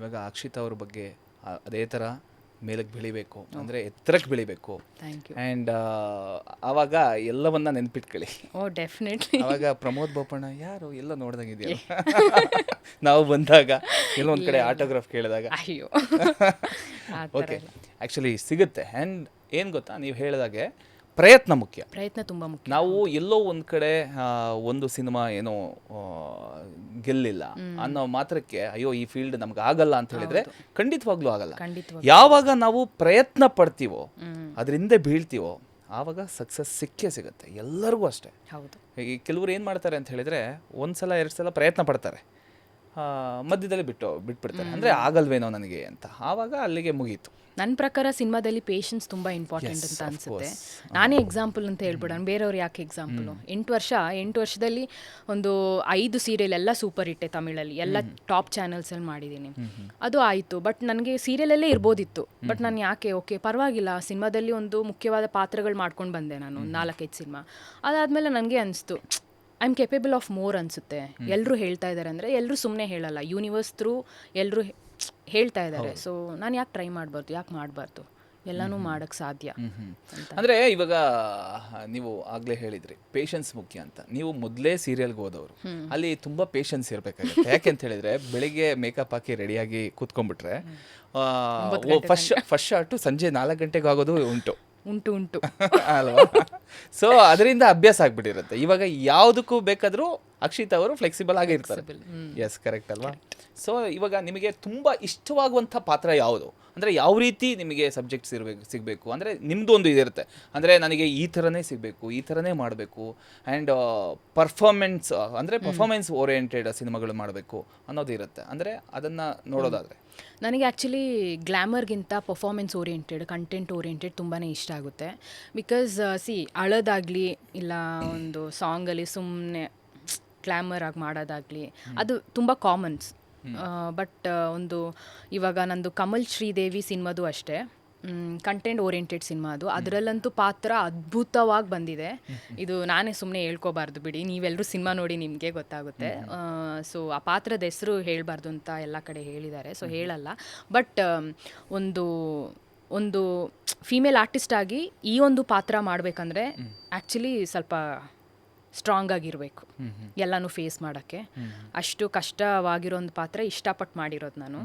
ಇವಾಗ ಅಕ್ಷಿತ್ ಅವ್ರ ಬಗ್ಗೆ ಅದೇ ಥರ ಮೇಲಕ್ಕೆ ಬೆಳಿಬೇಕು ಅಂದರೆ ಎತ್ತರಕ್ಕೆ ಬೆಳಿಬೇಕು. ಥ್ಯಾಂಕ್ ಯು ಆ್ಯಂಡ್ ಆವಾಗ ಎಲ್ಲವನ್ನ ನೆನ್ಪಿಟ್ಕೊಳ್ಳಿ. ಓ ಡೆಫಿನೆಟ್ಲಿ ಆವಾಗ ಪ್ರಮೋದ್ ಬೋಪಣ್ಣ ಯಾರು? ಎಲ್ಲ ನೋಡ್ದಂಗಿದೆಯಲ್ಲ ನಾವು ಬಂದಾಗ ಎಲ್ಲೋ ಒಂದು ಕಡೆ ಆಟೋಗ್ರಾಫ್ ಕೇಳಿದಾಗ. ಅಯ್ಯೋ. ಓಕೆ ಆ್ಯಕ್ಚುಲಿ ಸಿಗುತ್ತೆ. ಆ್ಯಂಡ್ ಏನು ಗೊತ್ತಾ? ನೀವು ಹೇಳಿದಾಗೆ ಪ್ರಯತ್ನ ಮುಖ್ಯ. ಪ್ರಯತ್ನ ತುಂಬ ಮುಖ್ಯ. ನಾವು ಎಲ್ಲೋ ಒಂದು ಕಡೆ ಆ, ಒಂದು ಸಿನಿಮಾ ಏನೋ ಆ, ಗೆಲ್ಲಿಲ್ಲ ಅನ್ನೋ ಮಾತ್ರಕ್ಕೆ ಅಯ್ಯೋ ಈ ಫೀಲ್ಡ್ ನಮ್ಗೆ ಆಗಲ್ಲ ಅಂತ ಹೇಳಿದ್ರೆ ಖಂಡಿತವಾಗ್ಲೂ ಆಗಲ್ಲ. ಯಾವಾಗ ನಾವು ಪ್ರಯತ್ನ ಪಡ್ತೀವೋ ಹ್ಮ್. ಅದರಿಂದ ಬೀಳ್ತೀವೋ ಆವಾಗ ಸಕ್ಸಸ್ ಸಿಕ್ಕೇ ಸಿಗುತ್ತೆ. ಎಲ್ಲರಿಗೂ ಅಷ್ಟೇ. ಹೌದು. ಈ ಕೆಲವರು ಏನು ಮಾಡ್ತಾರೆ ಅಂತ ಹೇಳಿದ್ರೆ ಒಂದ್ಸಲ ಎರಡು ಸಲ ಪ್ರಯತ್ನ ಪಡ್ತಾರೆ. ಮಧ್ಯದಲ್ಲಿ ಬಿಟ್ಟು ಬಿಟ್ಬಿಡ್ತಾರೆ. ಅಂದರೆ ಆಗಲ್ವೇನೋ ನನಗೆ ಅಂತ. ಆವಾಗ ಅಲ್ಲಿಗೆ ಮುಗೀತು. ನನ್ನ ಪ್ರಕಾರ ಸಿನಿಮಾದಲ್ಲಿ ಪೇಷನ್ಸ್ ತುಂಬ ಇಂಪಾರ್ಟೆಂಟ್ ಅಂತ ಅನ್ಸುತ್ತೆ. ನಾನೇ ಎಕ್ಸಾಂಪಲ್ ಅಂತ ಹೇಳ್ಬಿಡೋಣ. ಬೇರೆಯವ್ರು ಯಾಕೆ ಎಕ್ಸಾಂಪಲು ಎಂಟು ವರ್ಷ ಎಂಟು ವರ್ಷದಲ್ಲಿ ಒಂದು ಐದು ಸೀರಿಯಲ್ ಎಲ್ಲ ಸೂಪರ್ ಹಿಟ್ಟೆ ತಮಿಳಲ್ಲಿ. ಎಲ್ಲ ಟಾಪ್ ಚಾನಲ್ಸಲ್ಲಿ ಮಾಡಿದ್ದೀನಿ. ಅದು ಆಯಿತು. ಬಟ್ ನನಗೆ ಸೀರಿಯಲಲ್ಲೇ ಇರ್ಬೋದಿತ್ತು. ಬಟ್ ನಾನು ಯಾಕೆ? ಓಕೆ ಪರವಾಗಿಲ್ಲ. ಸಿನಿಮಾದಲ್ಲಿ ಒಂದು ಮುಖ್ಯವಾದ ಪಾತ್ರಗಳು ಮಾಡ್ಕೊಂಡು ಬಂದೆ ನಾನು. ನಾಲ್ಕೈದು ಸಿನಿಮಾ. ಅದಾದ್ಮೇಲೆ ನನಗೆ ಅನಿಸ್ತು I am capable of more ಅನಿಸುತ್ತೆ ಎಲ್ಲರೂ ಹೇಳ್ತಾ ಇದ್ದಾರೆ ಅಂದರೆ ಎಲ್ಲರೂ ಸುಮ್ಮನೆ ಹೇಳಲ್ಲ. ಯೂನಿವರ್ಸ್ ಥ್ರೂ ಎಲ್ಲರೂ ಹೇಳ್ತಾ ಇದ್ದಾರೆ ಸೊ ನಾನು ಯಾಕೆ ಟ್ರೈ ಮಾಡಬಾರ್ದು? ಯಾಕೆ ಮಾಡಬಾರ್ದು? ಎಲ್ಲನೂ ಮಾಡೋಕ್ಕೆ ಸಾಧ್ಯ ಅಂದರೆ ಇವಾಗ ನೀವು ಆಗಲೇ ಹೇಳಿದ್ರಿ ಪೇಷನ್ಸ್ ಮುಖ್ಯ ಅಂತ. ನೀವು ಮೊದಲೇ ಸೀರಿಯಲ್ಗೆ ಹೋದವರು. ಅಲ್ಲಿ ತುಂಬ ಪೇಷನ್ಸ್ ಇರಬೇಕಾಗುತ್ತೆ. ಯಾಕೆ ಅಂತ ಹೇಳಿದ್ರೆ ಬೆಳಿಗ್ಗೆ ಮೇಕಪ್ ಹಾಕಿ ರೆಡಿಯಾಗಿ ಕೂತ್ಕೊಂಡ್ಬಿಟ್ರೆ ಫಸ್ಟ್ ಫಸ್ಟ್ ಶಾರ್ಟು ಸಂಜೆ ನಾಲ್ಕು ಗಂಟೆಗೆ ಆಗೋದು ಉಂಟು. ಉಂಟು ಉಂಟು. ಅಲ್ವಾ? ಸೊ ಅದರಿಂದ ಅಭ್ಯಾಸ ಆಗ್ಬಿಟ್ಟಿರುತ್ತೆ. ಇವಾಗ ಯಾವುದಕ್ಕೂ ಬೇಕಾದರೂ ಅಕ್ಷಿತ್ ಅವರು ಫ್ಲೆಕ್ಸಿಬಲ್ ಆಗಿ ಇರ್ತಾರೆ. ಎಸ್ ಕರೆಕ್ಟ್ ಅಲ್ವಾ? ಸೊ ಇವಾಗ ನಿಮಗೆ ತುಂಬ ಇಷ್ಟವಾಗುವಂಥ ಪಾತ್ರ ಯಾವುದು? ಅಂದರೆ ಯಾವ ರೀತಿ ನಿಮಗೆ ಸಬ್ಜೆಕ್ಟ್ಸ್ ಇರಬೇಕು ಸಿಗಬೇಕು? ಅಂದರೆ ನಿಮ್ಮದು ಒಂದು ಇದಿರುತ್ತೆ. ಅಂದರೆ ನನಗೆ ಈ ಥರನೇ ಸಿಗಬೇಕು ಈ ಥರನೇ ಮಾಡಬೇಕು ಆ್ಯಂಡ್ ಪರ್ಫಾರ್ಮೆನ್ಸ್ ಅಂದರೆ ಪರ್ಫಾರ್ಮೆನ್ಸ್ ಓರಿಯೆಂಟೆಡ್ ಸಿನಿಮಾಗಳು ಮಾಡಬೇಕು ಅನ್ನೋದು ಇರುತ್ತೆ. ಅಂದರೆ ಅದನ್ನು ನೋಡೋದಾದರೆ. ನನಗೆ ಆ್ಯಕ್ಚುಲಿ ಗ್ಲ್ಯಾಮರ್ಗಿಂತ ಪರ್ಫಾರ್ಮೆನ್ಸ್ ಓರಿಯೆಂಟೆಡ್ ಕಂಟೆಂಟ್ ಓರಿಯೆಂಟೆಡ್ ತುಂಬಾ ಇಷ್ಟ ಆಗುತ್ತೆ. ಬಿಕಾಸ್ ಸಿ ಅಳೋದಾಗಲಿ ಇಲ್ಲ ಒಂದು ಸಾಂಗಲ್ಲಿ ಸುಮ್ಮನೆ ಗ್ಲ್ಯಾಮರ್ ಆಗಿ ಮಾಡೋದಾಗಲಿ ಅದು ತುಂಬ ಕಾಮನ್ಸ್ ಬಟ್ ಒಂದು ಇವಾಗ ನಂದು ಕಮಲ್ ಶ್ರೀದೇವಿ ಸಿನಿಮಾದು ಅಷ್ಟೇ. ಕಂಟೆಂಟ್ ಓರಿಯೆಂಟೆಡ್ ಸಿನಿಮಾ ಅದು. ಅದರಲ್ಲಂತೂ ಪಾತ್ರ ಅದ್ಭುತವಾಗಿ ಬಂದಿದೆ. ಇದು ನಾನೇ ಸುಮ್ಮನೆ ಹೇಳ್ಕೋಬಾರ್ದು ಬಿಡಿ. ನೀವೆಲ್ಲರೂ ಸಿನಿಮಾ ನೋಡಿ ನಿಮಗೆ ಗೊತ್ತಾಗುತ್ತೆ. ಸೊ ಆ ಪಾತ್ರದ ಹೆಸರು ಹೇಳಬಾರ್ದು ಅಂತ ಎಲ್ಲ ಕಡೆ ಹೇಳಿದ್ದಾರೆ. ಸೊ ಹೇಳಲ್ಲ. ಬಟ್ ಒಂದು ಒಂದು ಫೀಮೇಲ್ ಆರ್ಟಿಸ್ಟ್ ಆಗಿ ಈ ಒಂದು ಪಾತ್ರ ಮಾಡಬೇಕಂದ್ರೆ ಆ್ಯಕ್ಚುಲಿ ಸ್ವಲ್ಪ ಸ್ಟ್ರಾಂಗ್ ಆಗಿರಬೇಕು. ಎಲ್ಲನೂ ಫೇಸ್ ಮಾಡೋಕ್ಕೆ. ಅಷ್ಟು ಕಷ್ಟವಾಗಿರೋ ಒಂದು ಪಾತ್ರ ಇಷ್ಟಪಟ್ಟು ಮಾಡಿರೋದು ನಾನು.